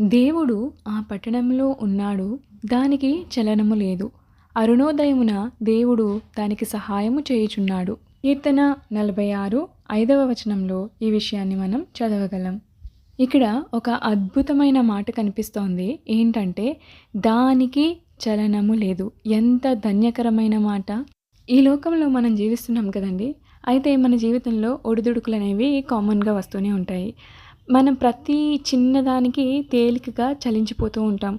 దేవుడు ఆ పట్టణంలో ఉన్నాడు దానికి చలనము లేదు. అరుణోదయమున దేవుడు దానికి సహాయము చేయుచున్నాడు. కీర్తన నలభై ఆరు ఐదవ వచనంలో ఈ విషయాన్ని మనం చదవగలం. ఇక్కడ ఒక అద్భుతమైన మాట కనిపిస్తోంది. ఏంటంటే దానికి చలనము లేదు. ఎంత ధన్యకరమైన మాట. ఈ లోకంలో మనం జీవిస్తున్నాం కదండి. అయితే మన జీవితంలో ఒడిదుడుకులు అనేవి కామన్గా వస్తూనే ఉంటాయి. మనం ప్రతి చిన్నదానికి తేలికగా చలించిపోతూ ఉంటాం.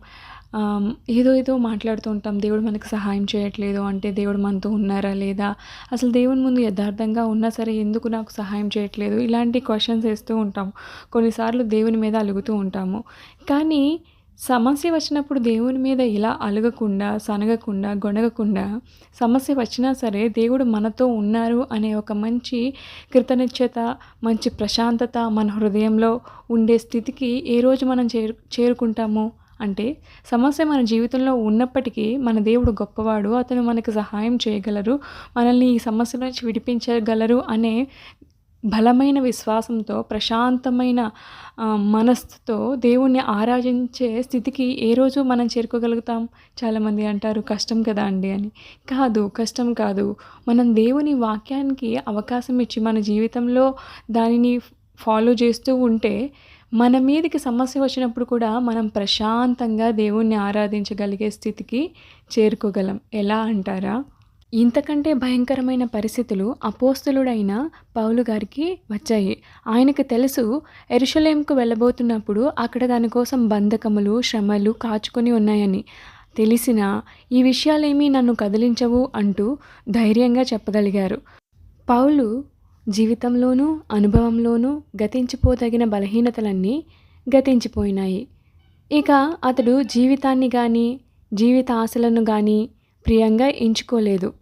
ఏదో ఏదో మాట్లాడుతూ ఉంటాం. దేవుడు మనకు సహాయం చేయట్లేదు అంటే దేవుడు మనతో ఉన్నారా లేదా? అసలు దేవుని ముందు యథార్థంగా ఉన్నా సరే ఎందుకు నాకు సహాయం చేయట్లేదు? ఇలాంటి క్వశ్చన్స్ వేస్తూ ఉంటాం. కొన్నిసార్లు దేవుని మీద అలుగుతూ ఉంటాము. కానీ సమస్య వచ్చినప్పుడు దేవుని మీద ఇలా అలగకుండా సనగకుండా గొనగకుండా సమస్య వచ్చినా సరే దేవుడు మనతో ఉన్నారు అనే ఒక మంచి కృతనిశ్చత మంచి ప్రశాంతత మన హృదయంలో ఉండే స్థితికి ఏ రోజు మనం చేరు చేరుకుంటాము? అంటే సమస్య మన జీవితంలో ఉన్నప్పటికీ మన దేవుడు గొప్పవాడు అతను మనకు సహాయం చేయగలరు మనల్ని ఈ సమస్య నుంచి విడిపించగలరు అనే బలమైన విశ్వాసంతో ప్రశాంతమైన మనస్సుతో దేవుణ్ణి ఆరాధించే స్థితికి ఏ రోజు మనం చేరుకోగలుగుతాం? చాలామంది అంటారు కష్టం కదా అండి అని. కాదు కష్టం కాదు. మనం దేవుని వాక్యానికి అవకాశం ఇచ్చి మన జీవితంలో దానిని ఫాలో చేస్తూ ఉంటే మన మీదకి సమస్య వచ్చినప్పుడు కూడా మనం ప్రశాంతంగా దేవుణ్ణి ఆరాధించగలిగే స్థితికి చేరుకోగలం. ఎలా అంటారా? ఇంతకంటే భయంకరమైన పరిస్థితులు అపోస్తులుడైన పౌలు గారికి వచ్చాయి. ఆయనకు తెలుసు ఎరుషలేంకు వెళ్ళబోతున్నప్పుడు అక్కడ దానికోసం బంధకములు శ్రమలు కాచుకొని ఉన్నాయని. తెలిసిన ఈ విషయాలేమీ నన్ను కదిలించవు అంటూ ధైర్యంగా చెప్పగలిగారు. పౌలు జీవితంలోనూ అనుభవంలోనూ గతించిపోదగిన బలహీనతలన్నీ గతించిపోయినాయి. ఇక అతడు జీవితాన్ని కానీ జీవిత ఆశలను కానీ ప్రియంగా ఎంచుకోలేదు.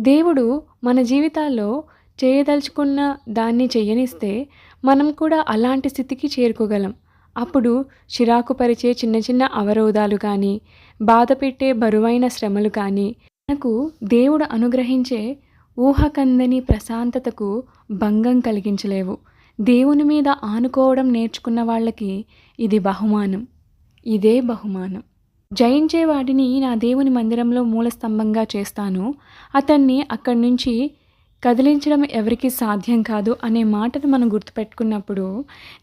దేవుడు మన జీవితాల్లో చేయదలుచుకున్న దాన్ని చేయనిస్తే మనం కూడా అలాంటి స్థితికి చేరుకోగలం. అప్పుడు చిరాకు పరిచే చిన్న చిన్న అవరోధాలు కానీ బాధ పెట్టే బరువైన శ్రమలు కానీ మనకు దేవుడు అనుగ్రహించే ఊహకందని ప్రశాంతతకు భంగం కలిగించలేవు. దేవుని మీద ఆనుకోవడం నేర్చుకున్న వాళ్ళకి ఇది బహుమానం. ఇదే బహుమానం. జయించే వాడిని నా దేవుని మందిరంలో మూలస్తంభంగా చేస్తాను. అతన్ని అక్కడి నుంచి కదిలించడం ఎవరికి సాధ్యం కాదు అనే మాటను మనం గుర్తుపెట్టుకున్నప్పుడు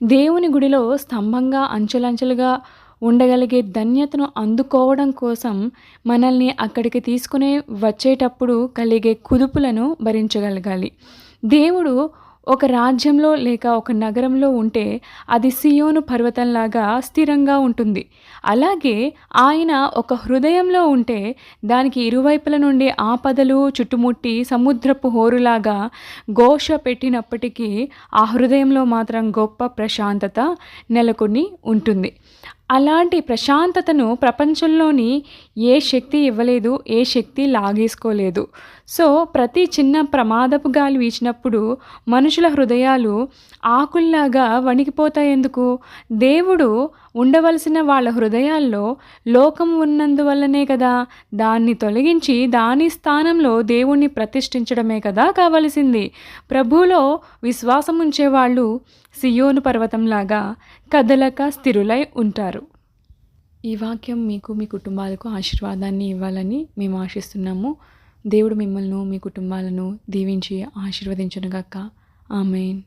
దేవుని గుడిలో స్తంభంగా అంచెలంచెలుగా ఉండగలిగే ధన్యతను అందుకోవడం కోసం మనల్ని అక్కడికి తీసుకునే వచ్చేటప్పుడు కలిగే కుదుపులను భరించగలగాలి. దేవుడు ఒక రాజ్యంలో లేక ఒక నగరంలో ఉంటే అది సియోను పర్వతంలాగా స్థిరంగా ఉంటుంది. అలాగే ఆయన ఒక హృదయంలో ఉంటే దానికి ఇరువైపుల నుండి ఆపదలు చుట్టుముట్టి సముద్రపు హోరులాగా ఘోష పెట్టినప్పటికీ ఆ హృదయంలో మాత్రం గొప్ప ప్రశాంతత నెలకొని ఉంటుంది. అలాంటి ప్రశాంతతను ప్రపంచంలోని ఏ శక్తి ఇవ్వలేదు ఏ శక్తి లాగేసుకోలేదు. సో ప్రతి చిన్న ప్రమాదపు గాలి వీచినప్పుడు మనుషుల హృదయాలు ఆకుల్లాగా వణికిపోతాయెందుకు దేవుడు ఉండవలసిన వాళ్ళ హృదయాల్లో లోకం ఉన్నందువల్లనే కదా దాన్ని తొలగించి దాని స్థానంలో దేవుణ్ణి ప్రతిష్ఠించడమే కదా కావలసింది. ప్రభువులో విశ్వాసం ఉంచేవాళ్ళు సియోను పర్వతంలాగా కదలక స్థిరులై ఉంటారు. ఈ వాక్యం మీకు మీ కుటుంబాలకు ఆశీర్వాదాన్ని ఇవ్వాలని మేము ఆశిస్తున్నాము. దేవుడు మిమ్మల్ని మీ కుటుంబాలను దీవించి ఆశీర్వదించునుగాక. ఆమెన్.